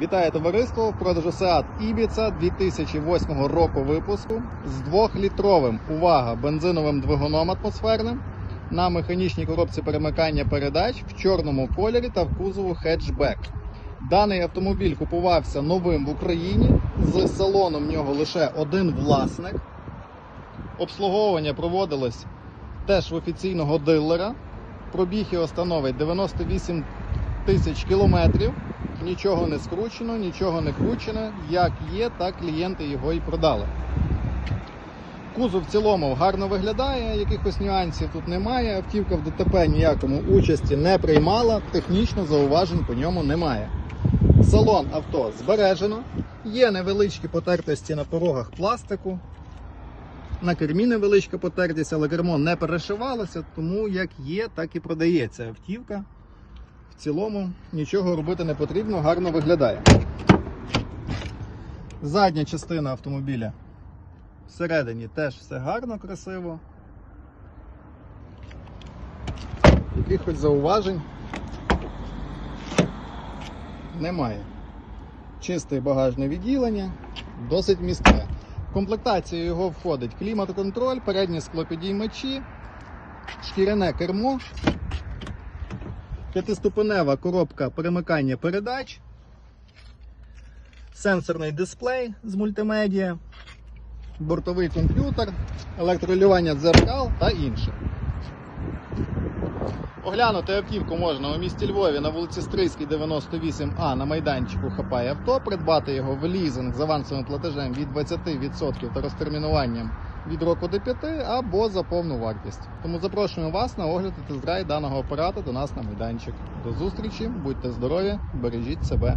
Вітаю товариство в продажу Seat Ibiza 2008 року випуску з 2-літровим, увага, бензиновим двигуном атмосферним на механічній коробці перемикання передач в чорному кольорі та в кузову хетчбек. Даний автомобіль купувався новим в Україні. З салоном в нього лише один власник. Обслуговування проводилось теж в офіційного дилера. Пробіг його становить 98 тисяч кілометрів. Нічого не скручено, нічого не кручено. Як є, так клієнти його і продали. Кузов в цілому гарно виглядає, якихось нюансів тут немає. Автівка в ДТП ніякому участі не приймала, технічно зауважень по ньому немає. Салон авто збережено, є невеличкі потертості на порогах пластику. На кермі невеличка потертість, але кермо не перешивалося, тому як є, так і продається автівка. В цілому нічого робити не потрібно, гарно виглядає. Задня частина автомобіля всередині теж все гарно, красиво. Якихось зауважень немає. Чисте багажне відділення, досить містке. В комплектацію його входить клімат-контроль, передні склопідіймачі, шкіряне кермо, п'ятиступенева коробка перемикання передач, сенсорний дисплей з мультимедіа, бортовий комп'ютер, електролювання дзеркал та інше. Оглянути автівку можна у місті Львові на вулиці Стрийській, 98А на майданчику Хапай авто, придбати його в лізинг з авансовим платежем від 20% та розтермінуванням від року до 5 або за повну вартість. Тому запрошуємо вас на огляд і тест-драйв даного апарата до нас на майданчик. До зустрічі, будьте здорові, бережіть себе.